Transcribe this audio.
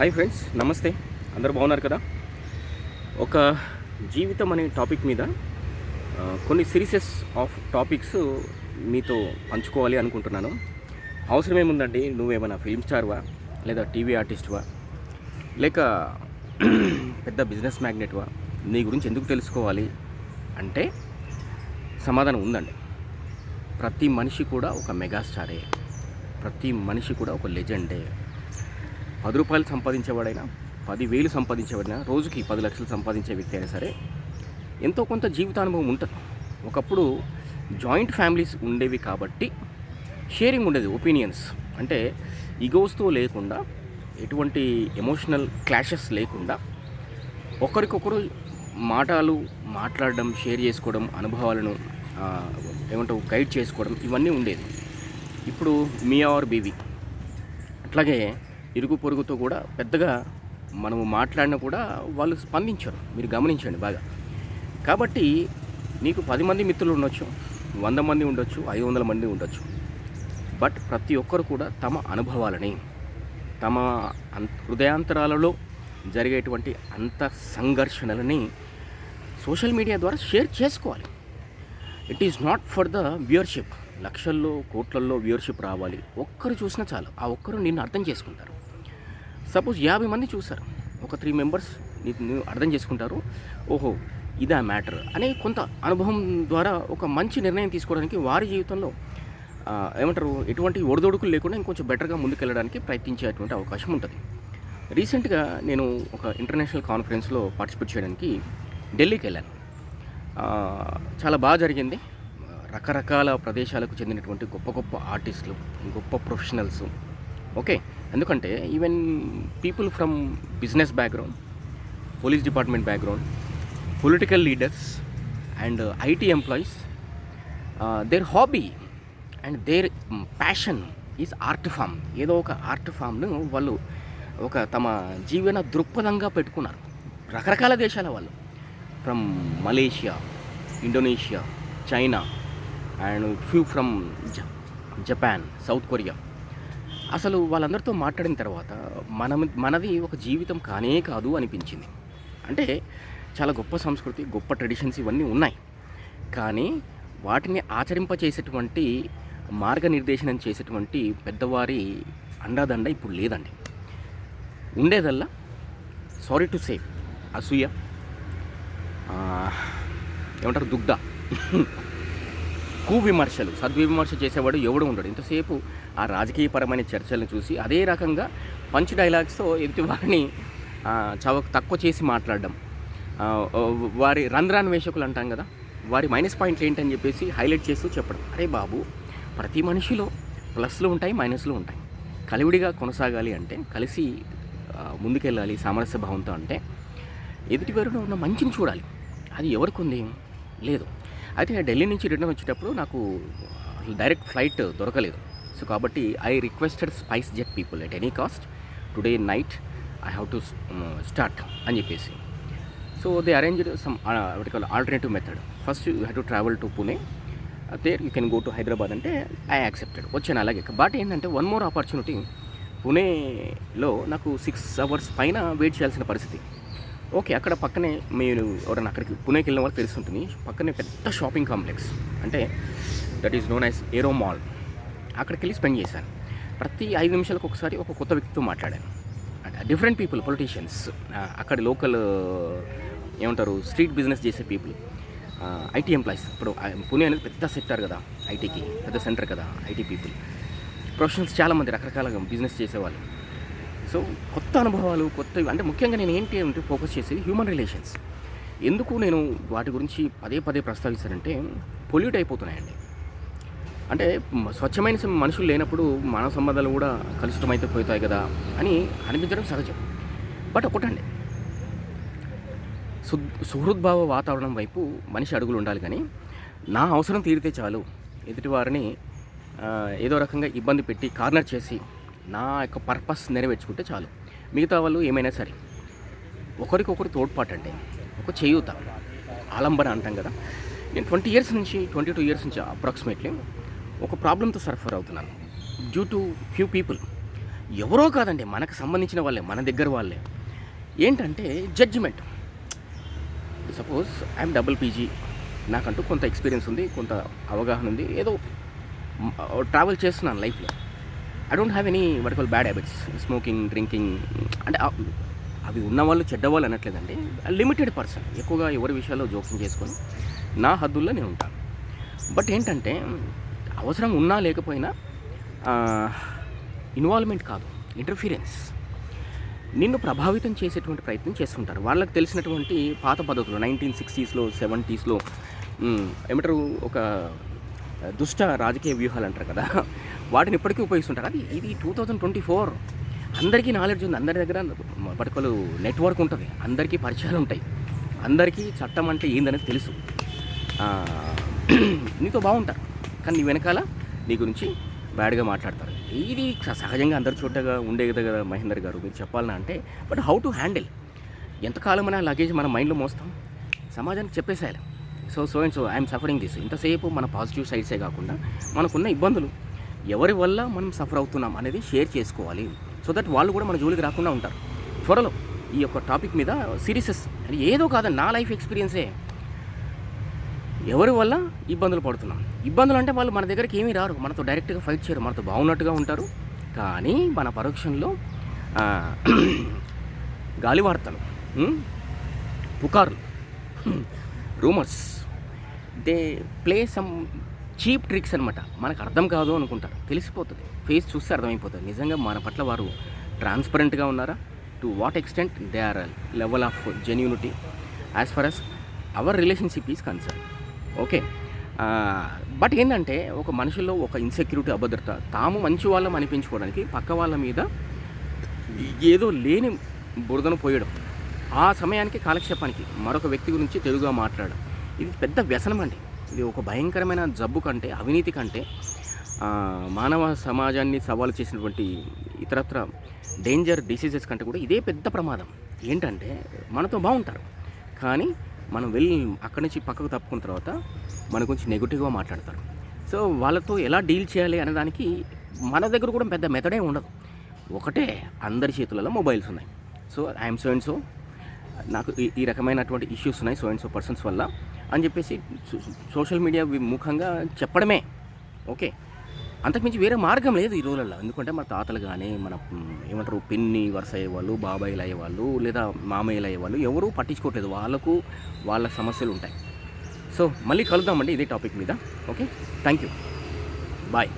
Hi friends నమస్తే. అందరూ బాగున్నారు కదా? ఒక జీవితం అనే టాపిక్ మీద కొన్ని సిరీసెస్ ఆఫ్ టాపిక్స్ మీతో పంచుకోవాలి అనుకుంటున్నాను. అవసరం ఏముందండి నువ్వేమైనా ఫిల్మ్ స్టార్వా లేదా టీవీ ఆర్టిస్ట్వా లేక పెద్ద బిజినెస్ మ్యాగ్నెట్వా నీ గురించి ఎందుకు తెలుసుకోవాలి? అంటే సమాధానం ఉందండి. ప్రతి మనిషి కూడా ఒక మెగాస్టారే ప్రతి మనిషి కూడా ఒక లెజెండే పది రూపాయలు సంపాదించేవాడైనా పదివేలు సంపాదించేవాడైనా రోజుకి పది లక్షలు సంపాదించే వ్యక్తి అయినా సరే ఎంతో కొంత జీవితానుభవం ఉంటుంది. ఒకప్పుడు జాయింట్ ఫ్యామిలీస్ ఉండేవి కాబట్టి షేరింగ్ ఉండేది ఒపీనియన్స్. అంటే ఇగోస్తో లేకుండా ఎటువంటి ఎమోషనల్ క్లాషెస్ లేకుండా ఒకరికొకరు మాటలు మాట్లాడడం షేర్ చేసుకోవడం అనుభవాలను ఏమంటావు గైడ్ చేసుకోవడం ఇవన్నీ ఉండేది. ఇప్పుడు మీ ఆర్ బీవీ. అట్లాగే ఇరుగు పొరుగుతో కూడా పెద్దగా మనము మాట్లాడినా కూడా వాళ్ళు స్పందించరు. మీరు గమనించండి బాగా. కాబట్టి నీకు పది మంది మిత్రులు ఉండొచ్చు వంద మంది ఉండొచ్చు ఐదు వందల మంది ఉండొచ్చు. బట్ ప్రతి ఒక్కరు కూడా తమ అనుభవాలని తమ అం- హృదయాంతరాలలో జరిగేటువంటి అంత సంఘర్షణలని సోషల్ మీడియా ద్వారా షేర్ చేసుకోవాలి. It is not for the viewership. లక్షల్లో కోట్లల్లో వ్యూయర్షిప్ రావాలి. ఒక్కరు చూసినా చాలు. ఆ ఒక్కరు నిన్ను అర్థం చేసుకుంటారు. సపోజ్ యాభై మంది చూసారు ఒక త్రీ మెంబర్స్ నీకు అర్థం చేసుకుంటారు. ఓహో ఇదా మ్యాటర్ అనే కొంత అనుభవం ద్వారా ఒక మంచి నిర్ణయం తీసుకోవడానికి వారి జీవితంలో ఏమంటారు ఎటువంటి ఒడిదొడుకులు లేకుండా ఇంకొంచెం బెటర్గా ముందుకెళ్ళడానికి ప్రయత్నించేటువంటి అవకాశం ఉంటుంది. రీసెంట్గా నేను ఒక ఇంటర్నేషనల్ కాన్ఫరెన్స్లో పార్టిసిపేట్ చేయడానికి ఢిల్లీకి వెళ్ళాను. చాలా బాగా జరిగింది. రకరకాల ప్రదేశాలకు చెందినటువంటి గొప్ప గొప్ప ఆర్టిస్టులు గొప్ప ప్రొఫెషనల్స్ ఓకే ఎందుకంటే even people from business background police department background political leaders and IT employees their hobby and their passion is art form. ఏదో ఒక ఆర్ట్ ఫామ్ను వాళ్ళు ఒక తమ జీవన దృక్పథంగా పెట్టుకున్నారు. రకరకాల దేశాల వాళ్ళు. From Malaysia Indonesia China and few from జ జపాన్ సౌత్ కొరియా. అసలు వాళ్ళందరితో మాట్లాడిన తర్వాత మనం మనది ఒక జీవితం కానే కాదు అనిపించింది. అంటే చాలా గొప్ప సంస్కృతి గొప్ప ట్రెడిషన్స్ ఇవన్నీ ఉన్నాయి. కానీ వాటిని ఆచరింపచేసేటువంటి మార్గనిర్దేశనం చేసేటువంటి పెద్దవారి అండాదండ ఇప్పుడు లేదండి. ఉండేదల్లా? సారీ టు సే అసూయ ఏమంటారు దుగ్ధ. కువిమర్శలు సద్విమర్శ చేసేవాడు ఎవడు ఉండడు. ఇంతసేపు ఆ రాజకీయపరమైన చర్చలను చూసి అదే రకంగా పంచ్ డైలాగ్స్తో ఎదుటి వారిని ఆ, చవ తక్కువ చేసి మాట్లాడడం. వారి రంధ్రాన్ వేషకులు అంటాం కదా వారి మైనస్ పాయింట్లు ఏంటని చెప్పేసి హైలైట్ చేస్తూ చెప్పడం. అరే బాబు ప్రతి మనిషిలో ప్లస్లు ఉంటాయి మైనస్లు ఉంటాయి. కలివిడిగా కొనసాగాలి అంటే కలిసి ముందుకెళ్ళాలి సామరస్య భావంతో అంటే ఎదుటి వరకు ఉన్న మంచిని చూడాలి. అది ఎవరికి ఉంది? లేదు. అయితే నేను ఢిల్లీ నుంచి రిటర్న్ వచ్చేటప్పుడు నాకు డైరెక్ట్ ఫ్లైట్ దొరకలేదు. సో కాబట్టి I requested Spice Jet people at any cost today night I have to start అని చెప్పేసి. So they arranged some alternative method first you have to travel to Pune there you can go to Hyderabad అంటే I accepted వచ్చాను అలాగే. But ఏంటంటే one more opportunity పుణేలో నాకు six hours పైన wait చేయాల్సిన పరిస్థితి. ఓకే అక్కడ పక్కనే మీరు ఎవరైనా అక్కడికి పుణేకి వెళ్ళిన వాళ్ళకి తెలుస్తుంటుంది పక్కనే పెద్ద షాపింగ్ కాంప్లెక్స్ అంటే that is known as aero mall అక్కడికి వెళ్ళి స్పెండ్ చేశాను. ప్రతి ఐదు నిమిషాలకు ఒకసారి ఒక కొత్త వ్యక్తితో మాట్లాడాను. డిఫరెంట్ పీపుల్ పొలిటీషియన్స్ అక్కడ లోకల్ ఏమంటారు స్ట్రీట్ బిజినెస్ చేసే పీపుల్ ఐటీ ఎంప్లాయీస్ ఇప్పుడు పుణే అనేది పెద్ద సెక్టర్ కదా ఐటీకి పెద్ద సెంటర్ కదా ఐటీ పీపుల్ ప్రొఫెషనల్స్ చాలామంది రకరకాల బిజినెస్ చేసేవాళ్ళు. సో కొత్త అనుభవాలు కొత్త అంటే ముఖ్యంగా నేను ఏంటి అంటే ఫోకస్ చేసేది హ్యూమన్ రిలేషన్స్ ఎందుకు నేను వాటి గురించి పదే పదే ప్రస్తావిస్తానంటే పొల్యూట్ అయిపోతున్నాయండి. అంటే స్వచ్ఛమైన మనుషులు లేనప్పుడు మానవ సంబంధాలు కూడా కలుషితమైతే పోతాయి కదా అని అనిపించడం సహజం. బట్ ఒకటండి. సు సుహృద్భావ వాతావరణం వైపు మనిషి అడుగులు ఉండాలి కానీ నా అవసరం తీరితే చాలు. ఎదుటివారిని వారిని ఏదో రకంగా ఇబ్బంది పెట్టి కార్నర్ చేసి నా యొక్క పర్పస్ నెరవేర్చుకుంటే చాలు. మిగతా వాళ్ళు ఏమైనా సరే. ఒకరికొకరు తోడ్పాటు అంటే ఒక చేయూత. ఆలంబన అంటాం కదా. నేను ట్వంటీ ఇయర్స్ నుంచి ట్వంటీ టూ ఇయర్స్ నుంచి అప్రాక్సిమేట్లీ ఒక ప్రాబ్లంతో సర్ఫర్ అవుతున్నాను. డ్యూ టు ఫ్యూ పీపుల్ ఎవరో కాదండి మనకు సంబంధించిన వాళ్ళే మన దగ్గర వాళ్ళే. ఏంటంటే judgement suppose I'm double PG నాకంటూ కొంత ఎక్స్పీరియన్స్ ఉంది కొంత అవగాహన ఉంది. ఏదో ట్రావెల్ చేస్తున్నాను లైఫ్లో I don't have any what call bad habits smoking drinking అంటే అవి ఉన్నవాళ్ళు చెడ్డవాళ్ళు అనట్లేదండి. లిమిటెడ్ పర్సన్ ఎక్కువగా ఎవరి విషయాల్లో జోక్యం చేసుకొని నా హద్దుల్లో నేను ఉంటాను. బట్ ఏంటంటే అవసరం ఉన్నా లేకపోయినా ఇన్వాల్వ్మెంట్ కాదు ఇంటర్ఫీరెన్స్ నిన్ను ప్రభావితం చేసేటువంటి ప్రయత్నం చేస్తుంటారు. వాళ్ళకి తెలిసినటువంటి పాత పద్ధతులు నైన్టీన్ సిక్స్టీస్లో సెవెంటీస్లో ఏమంటారు ఒక దుష్ట రాజకీయ వ్యూహాలు అంటారు కదా వాటిని ఇప్పటికీ ఉపయోగిస్తుంటారు. అది ఇది టూ థౌజండ్ ట్వంటీ ఫోర్ అందరికీ నాలెడ్జ్ ఉంది. అందరి దగ్గర పట్టుకలు నెట్వర్క్ ఉంటుంది. అందరికీ పరిచయాలు ఉంటాయి. అందరికీ చట్టం అంటే ఏందనేది తెలుసు. నీతో బాగుంటారు. కానీ నీ వెనకాల నీ గురించి బ్యాడ్గా మాట్లాడతారు. ఇది సహజంగా అందరి చోటగా ఉండేది కదా మహేందర్ గారు మీరు చెప్పాలన్నా అంటే బట్ హౌ టు హ్యాండిల్ ఎంతకాలమైనా లగేజ్ మన మైండ్లో మోస్తాం. సమాజానికి చెప్పేసేయాలి. So so and so I'm suffering this ఇంతసేపు మన పాజిటివ్ సైడ్సే కాకుండా మనకున్న ఇబ్బందులు ఎవరి వల్ల మనం సఫర్ అవుతున్నాం అనేది షేర్ చేసుకోవాలి. సో దట్ వాళ్ళు కూడా మన జోలికి రాకుండా ఉంటారు. త్వరలో ఈ యొక్క టాపిక్ మీద సిరీసెస్ అది ఏదో కాదు నా లైఫ్ ఎక్స్పీరియన్సే ఎవరి వల్ల ఇబ్బందులు పడుతున్నాం? ఇబ్బందులు అంటే వాళ్ళు మన దగ్గరికి ఏమీ రారు. మనతో డైరెక్ట్గా ఫైట్ చేయరు. మనతో బాగున్నట్టుగా ఉంటారు. కానీ మన పరోక్షంలో గాలి వార్తలు పుకార్లు rumours they play some cheap tricks అనమాట మనకు అర్థం కాదు అనుకుంటారు. తెలిసిపోతుంది. ఫేస్ చూస్తే అర్థమైపోతుంది. నిజంగా మన పట్ల వారు ట్రాన్స్పరెంట్గా ఉన్నారా? To what extent they are level of genuinity? As far as our relationship is concern. Okay. But ఏంటంటే ఒక మనుషుల్లో ఒక ఇన్సెక్యూరిటీ అభద్రత తాము మంచి వాళ్ళం అనిపించుకోవడానికి పక్క వాళ్ళ మీద ఏదో లేని బురదను పోయడం ఆ సమయానికి కాలక్షేపానికి మరొక వ్యక్తి గురించి తెలుగుగా మాట్లాడడం ఇది పెద్ద వ్యసనం అండి. ఇది ఒక భయంకరమైన జబ్బు కంటే అవినీతి కంటే మానవ సమాజాన్ని సవాలు చేసినటువంటి ఇతరత్ర డేంజర్ డిసీజెస్ కంటే కూడా ఇదే పెద్ద ప్రమాదం. ఏంటంటే మనతో బాగుంటారు కానీ మనం వెళ్ళి అక్కడి నుంచి పక్కకు తప్పుకున్న తర్వాత మన గురించి నెగిటివ్గా మాట్లాడతారు. సో వాళ్ళతో ఎలా డీల్ చేయాలి అనే దానికి మన దగ్గర కూడా పెద్ద మెథడే ఉండదు. ఒకటే అందరి చేతులలో మొబైల్స్ ఉన్నాయి. So I'm so and so నాకు ఈ ఈ రకమైనటువంటి ఇష్యూస్ ఉన్నాయి సో అండ్ సో పర్సన్స్ వల్ల అని చెప్పేసి సోషల్ మీడియా వి- ముఖంగా చెప్పడమే. ఓకే? అంతకుమించి వేరే మార్గం లేదు ఈ రోజులలో ఎందుకంటే మన తాతలు కానీ మన ఏమంటారు పిన్ని వరుస అయ్యేవాళ్ళు బాబాయిలు అయ్యేవాళ్ళు లేదా మామయ్యలు అయ్యేవాళ్ళు ఎవరూ పట్టించుకోవట్లేదు. వాళ్ళకు వాళ్ళ సమస్యలు ఉంటాయి. సో మళ్ళీ కలుద్దామండి ఇదే టాపిక్ మీద. ఓకే? Thank you bye.